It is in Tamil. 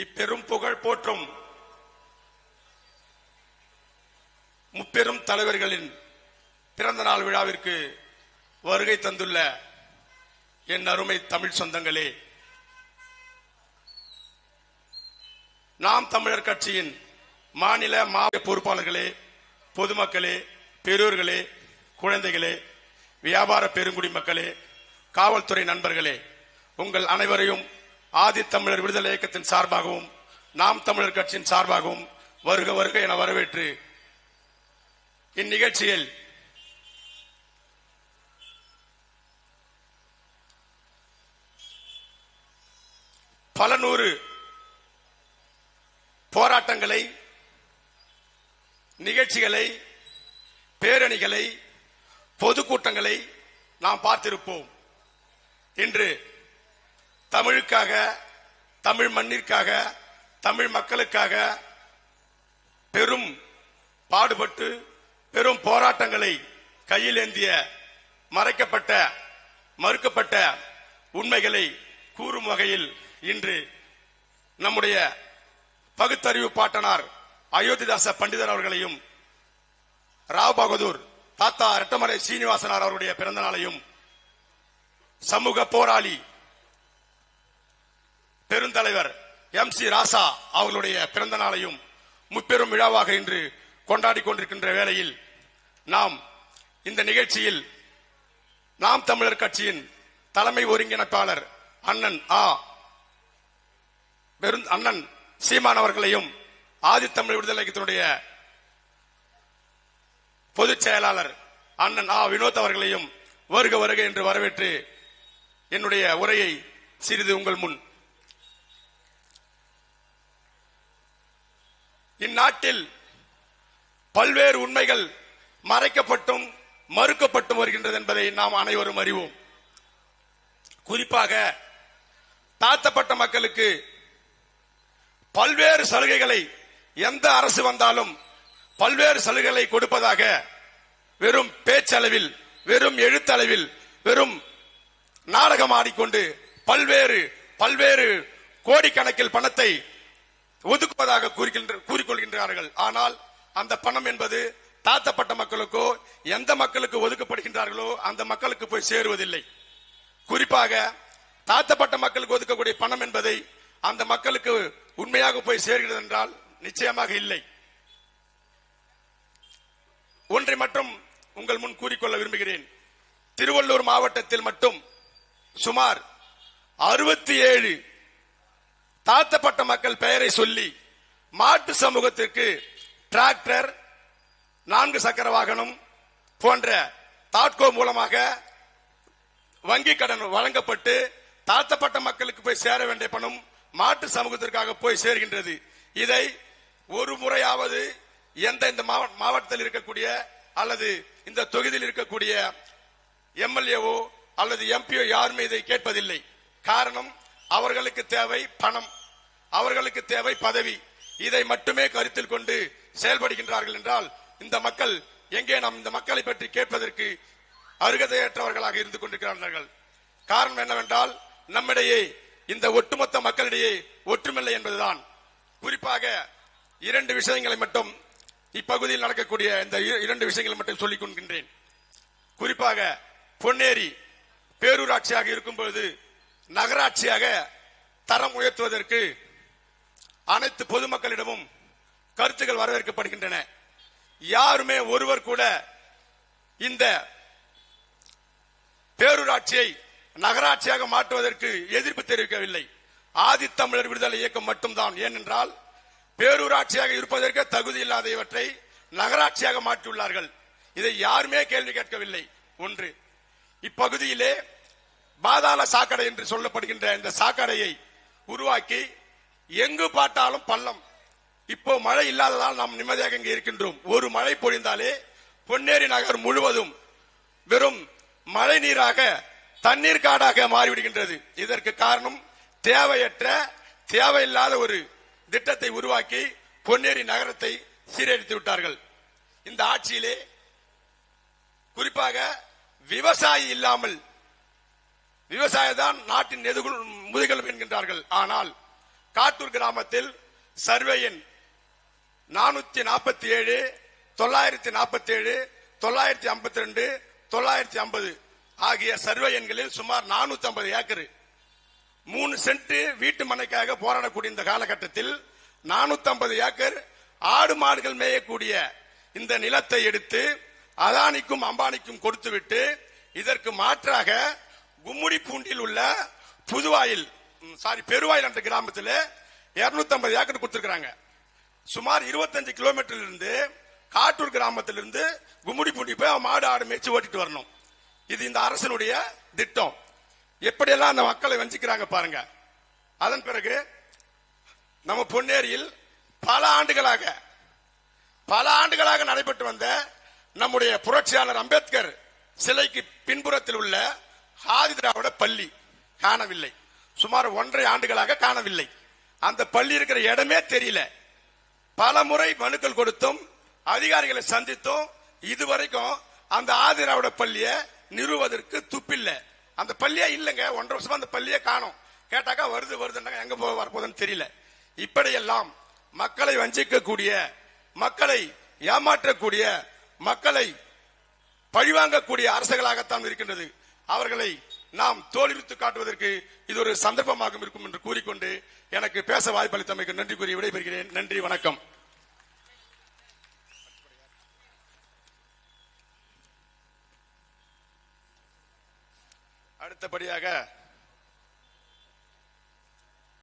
இப்பெரும் புகழ் போற்றும் முப்பெரும் தலைவர்களின் பிறந்த நாள் விழாவிற்கு வருகை தந்துள்ள என் அருமை தமிழ் சொந்தங்களே நாம் தமிழர் கட்சியின் மாநில மாவட்ட பொறுப்பாளர்களே பொதுமக்களே பெரியோர்களே குழந்தைகளே வியாபார பெருங்குடி மக்களே காவல்துறை நண்பர்களே உங்கள் அனைவரையும் ஆதி தமிழர் விடுதலை இயக்கத்தின் சார்பாகவும் நாம் தமிழர் கட்சியின் சார்பாகவும் வருக வருக என வரவேற்று இந்நிகழ்ச்சியில் பல நூறு போராட்டங்களை நிகழ்ச்சிகளை பேரணிகளை பொதுக்கூட்டங்களை நாம் பார்த்திருப்போம். இன்று தமிழுக்காக தமிழ் மண்ணிற்காக தமிழ் மக்களுக்காக பெரும் பாடுபட்டு பெரும் போராட்டங்களை கையில் ஏந்திய மறைக்கப்பட்ட மறுக்கப்பட்ட உண்மைகளை கூறும் வகையில் இன்று நம்முடைய பகுத்தறிவு பாட்டனார் அயோத்திதாச பண்டிதர் அவர்களையும் ராவ் பகதூர் தாத்தா ரெட்டமலை சீனிவாசனார் அவருடைய பிறந்த நாளையும் சமூக போராளி பெருந்தலைவர் எம் சி ராசா அவர்களுடைய பிறந்த நாளையும் முப்பெரும் விழாவாக இன்று கொண்டாடி கொண்டிருக்கின்ற வேளையில் நாம் இந்த நிகழ்ச்சியில் நாம் தமிழர் கட்சியின் தலைமை ஒருங்கிணைப்பாளர் அண்ணன் ஆ. பெருந் அண்ணன் சீமான் அவர்களையும் ஆதித்தமிழ் விடுதலை இயக்கத்தினுடைய பொதுச் செயலாளர் அண்ணன் ஆ. வினோத் அவர்களையும் வருக வருக என்று வரவேற்று என்னுடைய உரையை சிறிது உங்கள் முன் இந்நாட்டில் பல்வேறு உண்மைகள் மறைக்கப்பட்டும் மறுக்கப்பட்டும் வருகின்றது என்பதை நாம் அனைவரும் அறிவோம். குறிப்பாக தாழ்த்தப்பட்ட மக்களுக்கு பல்வேறு சலுகைகளை எந்த அரசு வந்தாலும் பல்வேறு சலுகைகளை கொடுப்பதாக வெறும் பேச்சளவில் வெறும் எழுத்தளவில் வெறும் நாடகம் ஆடிக்கொண்டு பல்வேறு பல்வேறு கோடிக்கணக்கில் பணத்தை ஒதுக்குவதாக கூறுகின்ற- கூறிக்கொள்கின்றார்கள். ஆனால் அந்த பணம் என்பது தாத்தப்பட்ட மக்களுக்கோ எந்த மக்களுக்கு ஒதுக்கப்படுகின்றார்களோ அந்த மக்களுக்கு போய் சேருவதில்லை. குறிப்பாக தாத்தப்பட்ட மக்களுக்கு ஒதுக்கக்கூடிய பணம் என்பதை அந்த மக்களுக்கு உண்மையாக போய் சேர்கிறது என்றால் நிச்சயமாக இல்லை. ஒன்றை மட்டும் உங்கள் முன் கூறிக்கொள்ள விரும்புகிறேன். திருவள்ளூர் மாவட்டத்தில் மட்டும் சுமார் அறுபத்தி ஏழு தாழ்த்தப்பட்ட மக்கள் பெயரை சொல்லி மாட்டு சமூகத்திற்கு டிராக்டர் நான்கு சக்கர வாகனம் போன்ற தாட்கோ மூலமாக வங்கி கடன் வழங்கப்பட்டு தாழ்த்தப்பட்ட மக்களுக்கு போய் சேர வேண்டிய பணம் மாட்டு சமூகத்திற்காக போய் சேர்கின்றது. இதை ஒரு முறையாவது எந்த இந்த மாவ- மாவட்டத்தில் இருக்கக்கூடிய அல்லது இந்த தொகுதியில் இருக்கக்கூடிய எம்எல்ஏவோ அல்லது எம்பியோ யாருமே இதை கேட்பதில்லை. காரணம் அவர்களுக்கு தேவை பணம். அவர்களுக்கு தேவை பதவி. இதை மட்டுமே கருத்தில் கொண்டு செயல்படுகின்றார்கள் என்றால் இந்த மக்கள் எங்கே நாம் இந்த மக்களை பற்றி கேட்பதற்கு அருகதையற்றவர்களாக இருந்து கொண்டிருக்கிறார்கள். காரணம் என்னவென்றால் நம்மிடையே இந்த ஒட்டுமொத்த மக்களிடையே ஒற்றுமில்லை என்பதுதான். குறிப்பாக இரண்டு விஷயங்களை மட்டும் இப்பகுதியில் நடக்கக்கூடிய இந்த இரண்டு விஷயங்களை மட்டும் சொல்லிக் கொள்கின்றேன். குறிப்பாக பொன்னேரி பேரூராட்சியாக இருக்கும் பொழுது நகராட்சியாக தரம் உயர்த்துவதற்கு அனைத்து பொதுமக்களிடமும் கருத்துக்கள் வரவேற்கப்படுகின்றன. யாருமே ஒருவர் கூட இந்த பேரூராட்சியை நகராட்சியாக மாற்றுவதற்கு எதிர்ப்பு தெரிவிக்கவில்லை. ஆதித்தமிழர் விடுதலை இயக்கம் மட்டும்தான். ஏனென்றால் பேரூராட்சியாக இருப்பதற்கு தகுதி இல்லாத இவற்றை நகராட்சியாக மாற்றியுள்ளார்கள். இதை யாருமே கேள்வி கேட்கவில்லை. ஒன்று இப்பகுதியிலே பாதாள சாக்கடை என்று சொல்லப்படுகின்ற இந்த சாக்கடையை உருவாக்கி எங்கு பார்த்தாலும் பள்ளம். இப்போ மழை இல்லாததால் நாம் நிம்மதியாக இங்கே இருக்கின்றோம். ஒரு மழை பொழிந்தாலே பொன்னேரி நகர் முழுவதும் வெறும் மழை நீராக தண்ணீர் காடாக மாறிவிடுகின்றது. இதற்கு காரணம் தேவையற்ற தேவையில்லாத ஒரு திட்டத்தை உருவாக்கி பொன்னேரி நகரத்தை சீரழித்து விட்டார்கள். இந்த ஆட்சியிலே குறிப்பாக விவசாயி இல்லாமல் விவசாயம் தான் நாட்டின் எதிர்கொள் முதுகெலும் என்கின்றார்கள். ஆனால் காட்டூர் கிராமத்தில் சர்வே எண் நானூத்தி நாற்பத்தி ஏழு தொள்ளாயிரத்தி நாற்பத்தி ஏழு தொள்ளாயிரத்தி ஐம்பத்தி ரெண்டு தொள்ளாயிரத்தி ஐம்பது ஆகிய சர்வே எண்களில் சுமார் நானூத்தி ஐம்பது ஏக்கர். மூணு சென்ட் வீட்டு மனைக்காக போராடக்கூடிய இந்த காலகட்டத்தில் நானூத்தி ஐம்பது ஏக்கர் ஆடு மாடுகள் மேயக்கூடிய இந்த நிலத்தை எடுத்து அதானிக்கும் அம்பானிக்கும் கொடுத்துவிட்டு இதற்கு மாற்றாக கும்முடி பூண்டில் உள்ள புதுவாயில் சாரி பெருவாயில் என்ற கிராமத்தில் 250 ஐம்பது ஏக்கர் கொடுத்துருக்காங்க சுமார் 25 கிலோமீட்டர்ல இருந்து காட்டூர் கிராமத்திலிருந்து கும்முடி பூண்டி போய் அவன் மாடு ஆடு மேய்ச்சி ஓட்டிட்டு வரணும். இது இந்த அரசனுடைய திட்டம். எப்படியெல்லாம் அந்த மக்களை வஞ்சிக்கிறாங்க பாருங்க. அதன் பிறகு நம்ம பொன்னேரியில் பல ஆண்டுகளாக பல ஆண்டுகளாக நடைபெற்று வந்த நம்முடைய புரட்சியாளர் அம்பேத்கர் சிலைக்கு பின்புறத்தில் உள்ள ஆதி திராவிட பள்ளி காணவில்லை. சுமார் ஒன்றரை ஆண்டுகளாக காணவில்லை. அந்த பள்ளி இருக்கிற இடமே தெரியல. பல முறை மனுக்கள் கொடுத்தும் அதிகாரிகளை சந்தித்தும் இதுவரைக்கும் அந்த ஆதிராவிட பள்ளியை நிறுவதற்கு துப்பில்லை. அந்த பள்ளியே இல்லைங்க. ஒன்றரை வருஷமா அந்த பள்ளியே காணும். கேட்டாக்கா வருது வருதுன்னாங்க. எங்க போக வரப்போகுதுன்னு தெரியல. இப்படியெல்லாம் மக்களை வஞ்சிக்கக்கூடிய மக்களை ஏமாற்றக்கூடிய மக்களை பழிவாங்கக்கூடிய அரசுகளாகத்தான் இருக்கின்றது. அவர்களை நாம் தோல்வித்து காட்டுவதற்கு இது ஒரு சந்தர்ப்பமாக இருக்கும் என்று கூறிக்கொண்டு எனக்கு பேச வாய்ப்பளித்தமைக்கு நன்றி கூறி விடைபெறுகிறேன். நன்றி வணக்கம். அடுத்தபடியாக